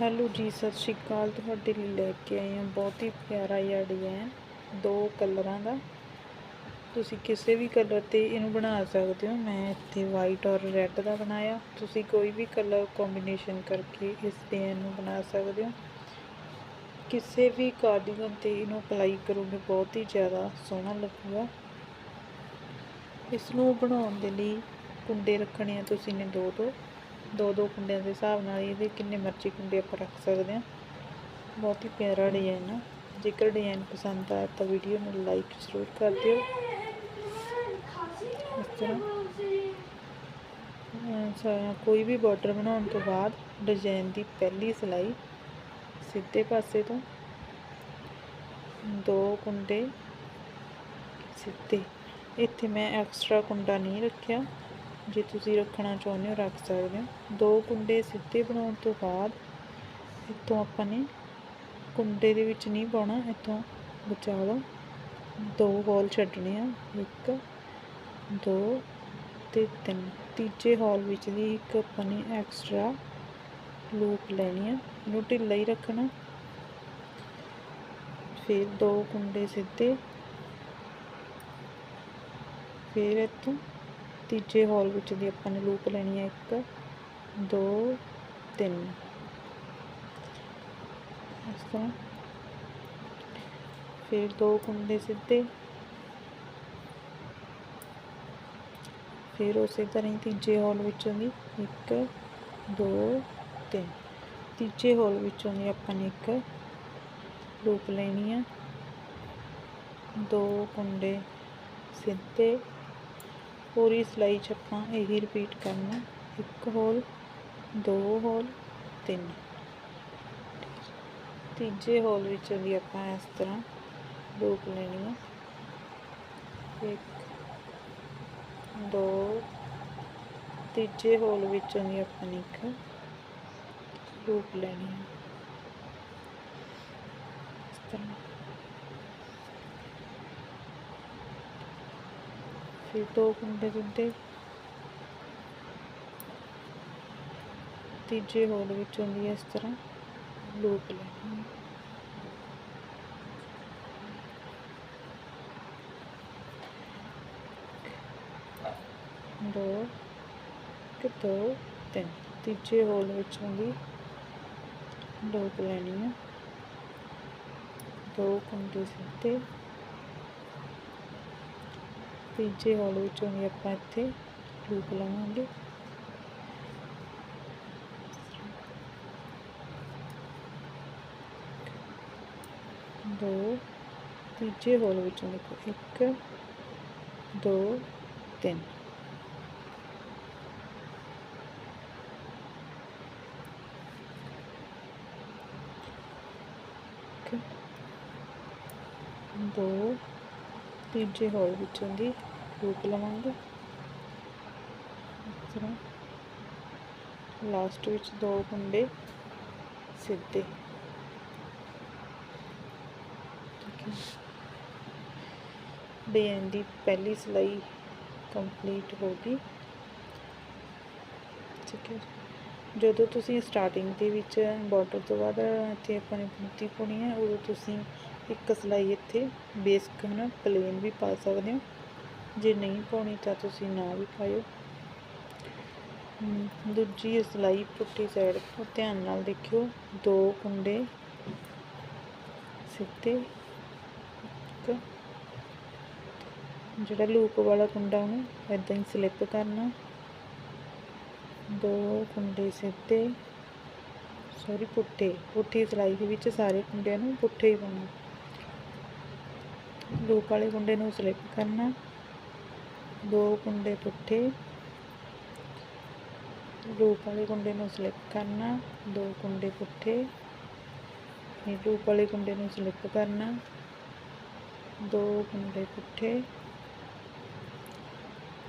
Hello ਜੀ, ਸਤਿ ਸ਼੍ਰੀ ਅਕਾਲ। ਤੁਹਾਡੇ ਲਈ ਲੈ ਕੇ ਆਏ ਹਾਂ ਬਹੁਤ ਹੀ ਪਿਆਰਾ ਜਿਹਾ ਡਿਜ਼ਾਈਨ ਦੋ ਕਲਰਾਂ ਦਾ। ਤੁਸੀਂ ਕਿਸੇ ਵੀ ਕਲਰ ਤੇ ਇਹਨੂੰ ਬਣਾ ਸਕਦੇ ਹੋ। ਮੈਂ ਇੱਥੇ ਵਾਈਟ ਔਰ ਰੈੱਡ ਦਾ ਬਣਾਇਆ। ਤੁਸੀਂ ਕੋਈ ਵੀ ਕਲਰ ਕੰਬੀਨੇਸ਼ਨ ਕਰਕੇ ਇਸ ਡਿਜ਼ਾਈਨ ਨੂੰ ਬਣਾ ਸਕਦੇ ਹੋ। ਕਿਸੇ ਵੀ ਕਾਰਡੀਗਨ ਤੇ ਇਹਨੂੰ ਅਪਲਾਈ ਕਰੋਗੇ, ਬਹੁਤ ਹੀ ਜ਼ਿਆਦਾ ਸੋਹਣਾ ਲੱਗੂਗਾ। ਇਸ ਨੂੰ ਬਣਾਉਣ ਦੇ ਲਈ ਕੁੰਡੇ ਰੱਖਣੇ ਆ ਤੁਸੀਂ ਨੇ ਦੋ ਦੋ। ਦੋ ਦੋ ਕੁੰਡਿਆਂ ਦੇ ਹਿਸਾਬ ਨਾਲ ਇਹਦੇ ਕਿੰਨੇ ਮਰਜ਼ੀ ਕੁੰਡੇ ਆਪਾਂ ਰੱਖ ਸਕਦੇ ਹਾਂ। ਬਹੁਤ ਹੀ ਪਿਆਰਾ ਡਿਜ਼ਾਈਨ ਆ। ਜੇਕਰ ਡਿਜ਼ਾਈਨ ਪਸੰਦ ਆਇਆ ਤਾਂ ਵੀਡੀਓ ਨੂੰ ਲਾਈਕ ਜ਼ਰੂਰ ਕਰ ਦਿਓ। ਇਸ ਤਰ੍ਹਾਂ। ਕੋਈ ਵੀ ਬਾਰਡਰ ਬਣਾਉਣ ਤੋਂ ਬਾਅਦ ਡਿਜ਼ਾਈਨ ਦੀ ਪਹਿਲੀ ਸਿਲਾਈ ਸਿੱਧੇ ਪਾਸੇ ਤੋਂ ਦੋ ਕੁੰਡੇ ਸਿੱਧੇ। ਇੱਥੇ ਮੈਂ ਐਕਸਟਰਾ ਕੁੰਡਾ ਨਹੀਂ ਰੱਖਿਆ। ਜੇ ਤੁਸੀਂ ਰੱਖਣਾ ਚਾਹੁੰਦੇ ਹੋ, ਰੱਖ ਸਕਦੇ ਹੋ। ਦੋ ਕੁੰਡੇ ਸਿੱਧੇ ਬਣਾਉਣ ਤੋਂ ਬਾਅਦ ਇੱਥੋਂ ਆਪਾਂ ਨੇ ਕੁੰਡੇ ਦੇ ਵਿੱਚ ਨਹੀਂ ਪਾਉਣਾ, ਇੱਥੋਂ ਬਚਾ ਲਓ। ਦੋ ਹੋਲ ਛੱਡਣੇ ਆ, ਇੱਕ, ਦੋ ਤੇ ਤਿੰਨ। ਤੀਜੇ ਹੋਲ ਵਿੱਚ ਵੀ ਇੱਕ ਆਪਾਂ ਨੇ ਐਕਸਟਰਾ ਲੂਪ ਲੈਣੀ ਆ। ਇਹਨੂੰ ਢਿੱਲਾ ਹੀ ਰੱਖਣਾ। ਫਿਰ ਦੋ ਕੁੰਡੇ ਸਿੱਧੇ। ਫਿਰ ਇੱਥੋਂ ਤੀਜੇ ਹੋਲ ਵਿੱਚ ਦੀ ਆਪਾਂ ਨੇ ਲੂਪ ਲੈਣੀ ਹੈ ਇੱਕ, ਦੋ, ਤਿੰਨ। ਇਸ ਤਰ੍ਹਾਂ। ਫਿਰ ਦੋ ਕੁੰਡੇ ਸਿੱਧੇ। ਫਿਰ ਉਸੇ ਤਰ੍ਹਾਂ ਹੀ ਤੀਜੇ ਹੋਲ ਵਿੱਚੋਂ ਦੀ ਇੱਕ, ਦੋ, ਤਿੰਨ। ਤੀਜੇ ਹੋਲ ਵਿੱਚੋਂ ਦੀ ਆਪਾਂ ਨੇ ਇੱਕ ਲੂਪ ਲੈਣੀ ਆ। ਦੋ ਕੁੰਡੇ ਸਿੱਧੇ। ਪੂਰੀ ਸਿਲਾਈ 'ਚ ਆਪਾਂ ਇਹੀ ਰਿਪੀਟ ਕਰਨਾ। ਇੱਕ ਹੋਲ ਦੋ ਹੋਲ ਤਿੰਨ। ਤੀਜੇ ਹੋਲ ਵਿੱਚੋਂ ਵੀ ਆਪਾਂ ਇਸ ਤਰ੍ਹਾਂ ਲੂਪ ਲੈਣੀ ਹੈ ਇੱਕ, ਦੋ, ਤੀਜੇ ਹੋਲ ਵਿੱਚੋਂ ਵੀ ਆਪਾਂ ਨੇ ਇੱਕ ਲੂਪ ਲੈਣੀ ਹੈ ਇਸ ਤਰ੍ਹਾਂ। ਫਿਰ ਦੋ ਕੁੰਡੇ ਸਿੱਧੇ ਤੀਜੇ ਹੋਲ ਵਿੱਚੋਂ ਦੀ ਇਸ ਤਰ੍ਹਾਂ ਲੂਪ ਲੈਣੀ ਦੋ ਇੱਕ ਦੋ ਤਿੰਨ। ਤੀਜੇ ਹੋਲ ਵਿੱਚੋਂ ਦੀ ਲੂਪ ਲੈਣੀ ਹੈ ਦੋ ਕੁੰਡੇ ਸਿੱਧੇ। ਤੀਜੇ ਹੋਲ ਵਿੱਚੋਂ ਵੀ ਆਪਾਂ ਇੱਥੇ ਲੂਪ ਲਵਾਂਗੇ। ਦੋ ਤੀਜੇ ਹੋਲ ਵਿੱਚੋਂ ਦੇਖੋ ਇੱਕ ਦੋ ਤਿੰਨ। ਇੱਕ, ਦੋ ਤੀਜੇ ਹੋਲ ਵਿੱਚੋਂ ਦੀ ਲੂਪ ਲਵਾਂਗੇ। ਇਸ ਤਰ੍ਹਾਂ ਲਾਸਟ ਵਿੱਚ ਦੋ ਕੁੰਡੇ ਸਿੱਧੇ। ਠੀਕ ਹੈ। ਡਿਜ਼ਾਈਨ ਦੀ ਪਹਿਲੀ ਸਿਲਾਈ ਕੰਪਲੀਟ ਹੋ ਗਈ। ਠੀਕ ਹੈ। ਜਦੋਂ ਤੁਸੀਂ ਸਟਾਰਟਿੰਗ ਦੇ ਵਿੱਚ ਬਾਰਡਰ ਤੋਂ ਬਾਅਦ ਇੱਥੇ ਆਪਾਂ ਨੇ ਬੁਣਤੀ ਪਾਉਣੀ ਹੈ, ਉਦੋਂ ਤੁਸੀਂ ਇੱਕ ਸਿਲਾਈ ਇੱਥੇ ਬੇਸਿਕ ਹੈ ਨਾ ਪਲੇਨ ਵੀ ਪਾ ਸਕਦੇ ਹੋ। ਜੇ ਨਹੀਂ ਪਾਉਣੀ ਤਾਂ ਤੁਸੀਂ ਨਾ ਵੀ ਪਾਇਓ। ਦੂਜੀ ਸਿਲਾਈ ਪੁੱਠੀ ਸਾਈਡ ਤੋਂ ਧਿਆਨ ਨਾਲ ਦੇਖਿਓ। ਦੋ ਕੁੰਡੇ ਸਿੱਧੇ, ਇੱਕ। ਜਿਹੜਾ ਲੂਪ ਵਾਲਾ ਕੁੰਡਾ ਉਹਨੂੰ ਇਦਾਂ ਹੀ ਸਲਿੱਪ ਕਰਨਾ। ਦੋ ਕੁੰਡੇ ਸਿੱਧੇ ਸੌਰੀ ਪੁੱਠੇ। ਪੁੱਠੀ ਸਿਲਾਈ ਦੇ ਵਿੱਚ ਸਾਰੇ ਕੁੰਡਿਆਂ ਨੂੰ ਪੁੱਠੇ ਹੀ ਪਾਉਣਾ। ਲੂਪ ਵਾਲੇ ਕੁੰਡੇ ਨੂੰ ਸਲਿੱਪ ਕਰਨਾ, ਦੋ ਕੁੰਡੇ ਪੁੱਠੇ ਲੂਪ ਵਾਲੇ ਕੁੰਡੇ ਨੂੰ ਸਲਿੱਪ ਕਰਨਾ, ਦੋ ਕੁੰਡੇ ਪੁੱਠੇ ਇਹ ਲੂਪ ਵਾਲੇ ਕੁੰਡੇ ਨੂੰ ਸਲਿੱਪ ਕਰਨਾ, ਦੋ ਕੁੰਡੇ ਪੁੱਠੇ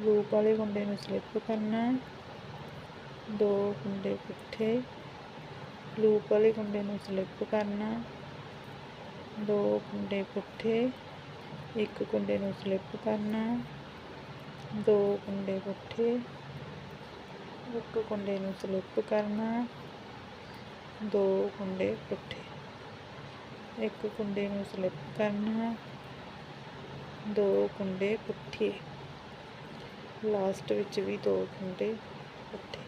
ਲੂਪ ਵਾਲੇ ਕੁੰਡੇ ਨੂੰ ਸਲਿੱਪ ਕਰਨਾ, ਦੋ ਕੁੰਡੇ ਪੁੱਠੇ ਲੂਪ ਵਾਲੇ ਕੁੰਡੇ ਨੂੰ ਸਲਿੱਪ ਕਰਨਾ, ਦੋ ਕੁੰਡੇ ਪੁੱਠੇ ਇੱਕ ਕੁੰਡੇ ਨੂੰ ਸਲਿੱਪ ਕਰਨਾ, ਦੋ ਕੁੰਡੇ ਪੁੱਠੇ ਇੱਕ ਕੁੰਡੇ ਨੂੰ ਸਲਿੱਪ ਕਰਨਾ, ਦੋ ਕੁੰਡੇ ਪੁੱਠੇ ਇੱਕ ਕੁੰਡੇ ਨੂੰ ਸਲਿੱਪ ਕਰਨਾ, ਦੋ ਕੁੰਡੇ ਪੁੱਠੇ ਲਾਸਟ ਵਿੱਚ ਵੀ ਦੋ ਕੁੰਡੇ ਪੁੱਠੇ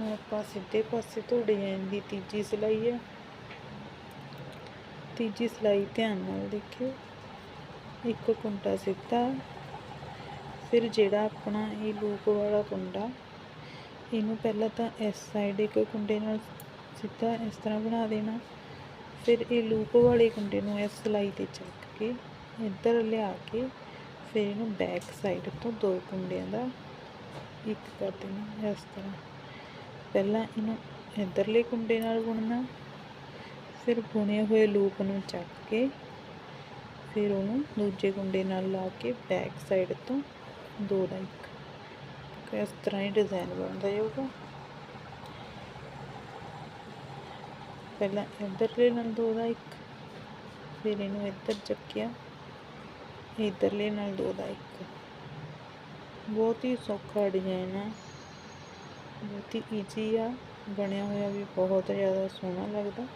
ਹੁਣ ਆਪਾਂ ਸਿੱਧੇ ਪਾਸੇ ਤੋਂ ਡਿਜ਼ਾਈਨ ਦੀ ਤੀਜੀ ਸਿਲਾਈ ਹੈ ਤੀਜੀ ਸਿਲਾਈ ਧਿਆਨ ਨਾਲ ਦੇਖਿਓ। ਇੱਕ ਕੁੰਡਾ ਸਿੱਧਾ, ਫਿਰ ਜਿਹੜਾ ਆਪਣਾ ਇਹ ਲੂਪ ਵਾਲਾ ਕੁੰਡਾ, ਇਹਨੂੰ ਪਹਿਲਾਂ ਤਾਂ ਇਸ ਸਾਈਡ ਇੱਕ ਕੁੰਡੇ ਨਾਲ ਸਿੱਧਾ ਇਸ ਤਰ੍ਹਾਂ ਬਣਾ ਦੇਣਾ, ਫਿਰ ਇਹ ਲੂਪ ਵਾਲੇ ਕੁੰਡੇ ਨੂੰ ਇਸ ਸਿਲਾਈ ਤੇ ਚੱਕ ਕੇ ਇੱਧਰ ਲਿਆ ਕੇ, ਫਿਰ ਇਹਨੂੰ ਬੈਕ ਸਾਈਡ ਤੋਂ ਦੋ ਕੁੰਡਿਆਂ ਦਾ ਇੱਕ ਕਰ ਦੇਣਾ ਇਸ ਤਰ੍ਹਾਂ। ਪਹਿਲਾਂ ਇਹਨੂੰ ਇੱਧਰਲੇ ਕੁੰਡੇ ਨਾਲ ਬੁਣਨਾ, ਫਿਰ ਬੁਣੇ ਹੋਏ ਲੂਪ ਨੂੰ ਚੱਕ ਕੇ ਫਿਰ ਉਹਨੂੰ ਦੂਜੇ ਗੁੰਡੇ ਨਾਲ ਲਾ ਕੇ ਬੈਕ ਸਾਈਡ ਤੋਂ ਦੋ ਦਾ ਇੱਕ ਇਸ ਤਰ੍ਹਾਂ ਹੀ ਡਿਜ਼ਾਈਨ ਬਣਦਾ ਜਾਊਗਾ ਪਹਿਲਾਂ ਇੱਧਰਲੇ ਨਾਲ ਦੋ ਦਾ ਇੱਕ, ਫਿਰ ਇਹਨੂੰ ਇੱਧਰ ਚੱਕਿਆ। ਇੱਧਰਲੇ ਨਾਲ ਦੋ ਦਾ ਇੱਕ। ਬਹੁਤ ਹੀ ਸੌਖਾ ਡਿਜ਼ਾਈਨ ਆ। ਬਹੁਤ ਹੀ ਈਜ਼ੀ ਆ। ਬਣਿਆ ਹੋਇਆ ਵੀ ਬਹੁਤ ਜ਼ਿਆਦਾ ਸੋਹਣਾ ਲੱਗਦਾ।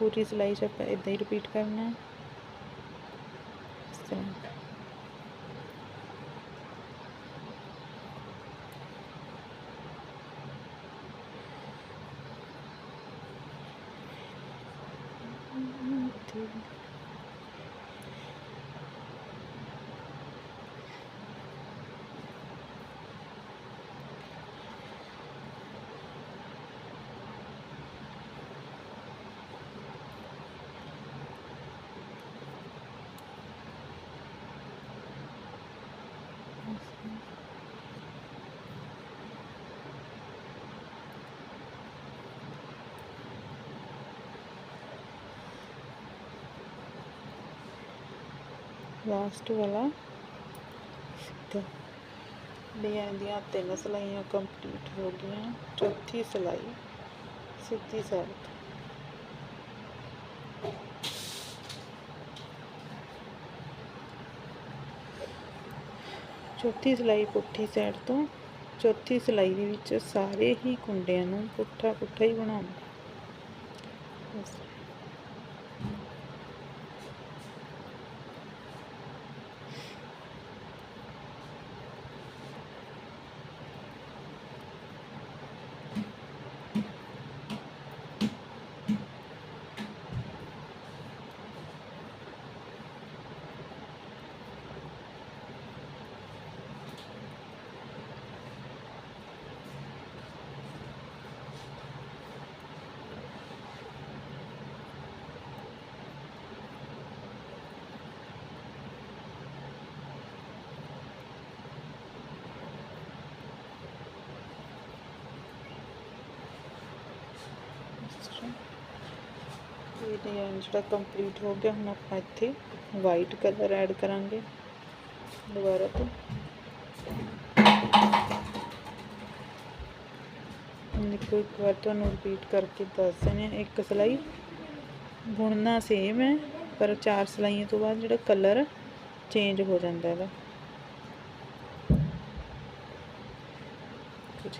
ਪੂਰੀ ਸਿਲਾਈ 'ਚ ਆਪਾਂ ਇਦਾਂ ਹੀ ਰਿਪੀਟ ਕਰਨਾ ਹੈ। ਇਸ ਤਰ੍ਹਾਂ। ਲਾਸਟ ਵਾਲਾ। ਸਿੱਧਾ। ਡਿਜ਼ਾਈਨ ਦੀਆਂ ਤਿੰਨ ਸਿਲਾਈਆਂ ਕੰਪਲੀਟ ਹੋ ਗਈਆਂ। ਚੌਥੀ ਸਿਲਾਈ, ਸਿੱਧੀ ਸਾਈਡ ਚੌਥੀ ਸਿਲਾਈ ਪੁੱਠੀ ਸਾਈਡ ਤੋਂ। ਚੌਥੀ ਸਿਲਾਈ ਦੇ ਵਿੱਚ ਸਾਰੇ ਹੀ ਕੁੰਡਿਆਂ ਨੂੰ ਪੁੱਠਾ ਪੁੱਠਾ ਹੀ ਬਣਾਉਣਾ ਬਸ ਇਹ ਡਿਜ਼ਾਈਨ ਜਿਹੜਾ ਕੰਪਲੀਟ ਹੋ ਗਿਆ ਹੁਣ ਆਪਾਂ ਇੱਥੇ ਵਾਈਟ ਕਲਰ ਐਡ ਕਰਾਂਗੇ ਦੁਬਾਰਾ ਤੋਂ ਹੁਣ ਦੇਖੋ ਇੱਕ ਵਾਰ ਤੁਹਾਨੂੰ ਰਿਪੀਟ ਕਰਕੇ ਦੱਸ ਦਿੰਦੇ ਹਾਂ ਇੱਕ ਸਿਲਾਈ ਬੁਣਨਾ ਸੇਮ ਹੈ ਪਰ ਚਾਰ ਸਿਲਾਈਆਂ ਤੋਂ ਬਾਅਦ ਜਿਹੜਾ ਕਲਰ ਚੇਂਜ ਹੋ ਜਾਂਦਾ ਹੈਗਾ ਕੁਛ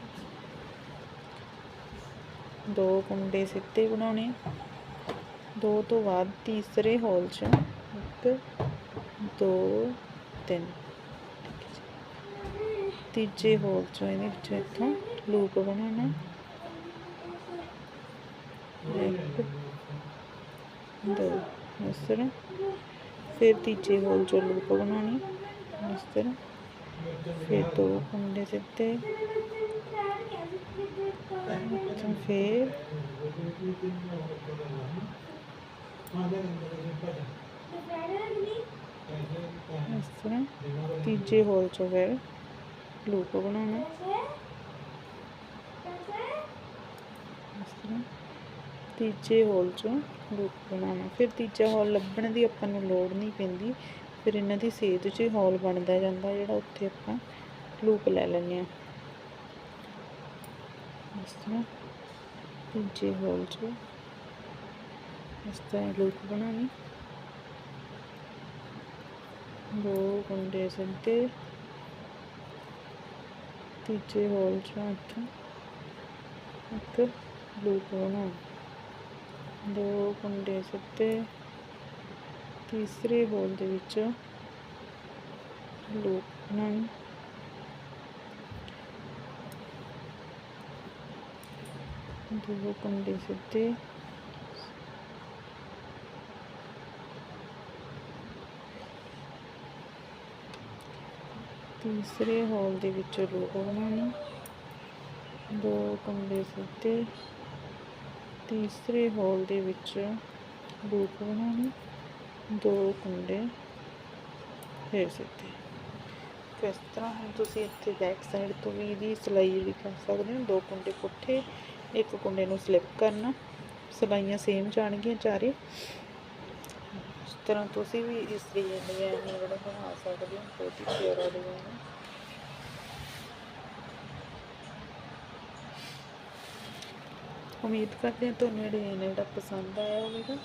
ਦੋ ਕੁੰਡੇ ਸਿੱਧੇ ਬਣਾਉਣੇ ਦੋ ਤੋਂ ਬਾਅਦ ਤੀਸਰੇ ਹੋਲ 'ਚ ਇੱਕ, ਦੋ, ਤਿੰਨ। ਤੀਜੇ ਹੋਲ 'ਚੋਂ ਇਹਦੇ ਵਿੱਚੋਂ ਇੱਥੋਂ ਲੂਪ ਬਣਾਉਣਾ। ਇੱਕ, ਦੋ ਇਸ ਤਰ੍ਹਾਂ ਫਿਰ ਤੀਜੇ ਹੋਲ 'ਚੋਂ ਲੂਪ ਬਣਾਉਣੀ ਇਸ ਤਰ੍ਹਾਂ ਫਿਰ ਦੋ ਕੁੰਡੇ ਸਿੱਧੇ। ਫਿਰ? ਇਸ ਤਰ੍ਹਾਂ ਤੀਜੇ ਹੋਲ 'ਚੋਂ ਫਿਰ ਲੂਪ ਬਣਾਉਣਾ। ਇਸ ਤਰ੍ਹਾਂ ਤੀਜੇ ਹੋਲ 'ਚੋਂ ਲੂਪ ਬਣਾਉਣਾ। ਫਿਰ ਤੀਜਾ ਹੋਲ ਲੱਭਣ ਦੀ ਆਪਾਂ ਨੂੰ ਲੋੜ ਨਹੀਂ ਪੈਂਦੀ। ਫਿਰ ਇਹਨਾਂ ਦੀ ਸੇਧ 'ਚ ਹੋਲ ਬਣਦਾ ਜਾਂਦਾ, ਜਿਹੜਾ ਉੱਥੇ ਆਪਾਂ ਲੂਪ ਲੈ ਲੈਂਦੇ ਹਾਂ। ਇਸ ਤਰ੍ਹਾਂ ਤੀਜੇ ਹੋਲ 'ਚ ਇਸ ਤਰ੍ਹਾਂ ਲੂਪ ਬਣਾਉਣੀ ਦੋ ਕੁੰਡੇ ਸਿੱਧੇ। ਤੀਜੇ ਹੋਲ ਚ ਇੱਥੋਂ ਇੱਕ ਲੂਪ ਬਣਾਉਣਾ ਦੋ ਕੁੰਡੇ ਸਿੱਧੇ। ਤੀਸਰੇ ਹੋਲ ਦੇ ਵਿੱਚ ਲੂਪ ਬਣਾਉਣੀ ਦੋ ਕੁੰਡੇ ਸਿੱਧੇ। ਤੀਸਰੇ ਹੋਲ ਦੇ ਵਿੱਚ ਲੂਪ ਬਣਾਉਣੀ। ਦੋ ਕੁੰਡੇ ਸਿੱਧੇ। ਤੀਸਰੇ ਹੋਲ ਦੇ ਵਿੱਚ ਲੂਪ ਬਣਾਉਣੀ। ਦੋ ਕੁੰਡੇ ਫੇਰ ਸਿੱਧੇ। ਇਸ ਤਰ੍ਹਾਂ ਹੁਣ ਤੁਸੀਂ ਇੱਥੇ ਬੈਕ ਸਾਈਡ ਤੋਂ ਵੀ ਇਹਦੀ ਸਿਲਾਈ ਜਿਹੜੀ ਕਰ ਸਕਦੇ ਹੋ? ਦੋ ਕੁੰਡੇ ਪੁੱਠੇ ਇੱਕ ਕੁੰਡੇ ਨੂੰ ਸਲਿਪ ਕਰਨਾ। ਸਿਲਾਈਆਂ ਸੇਮ ਜਾਣਗੀਆਂ ਚਾਰੇ। ਇਸ ਤਰ੍ਹਾਂ ਤੁਸੀਂ ਵੀ ਇਸ ਡਿਜ਼ਾਈਨ ਨੂੰ ਜਿਹੜਾ ਬਣਾ ਸਕਦੇ ਹੋ, ਬਹੁਤ ਹੀ ਪਿਆਰਾ ਡਿਜ਼ਾਈਨ ਹੈ ਉਮੀਦ ਕਰਦੇ ਹਾਂ ਤੁਹਾਨੂੰ ਇਹ ਡਿਜ਼ਾਈਨ ਜਿਹੜਾ ਪਸੰਦ ਆਇਆ ਹੋਵੇਗਾ।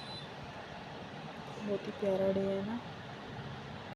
ਬਹੁਤ ਹੀ ਪਿਆਰਾ ਡਿਜ਼ਾਈਨ ਹੈ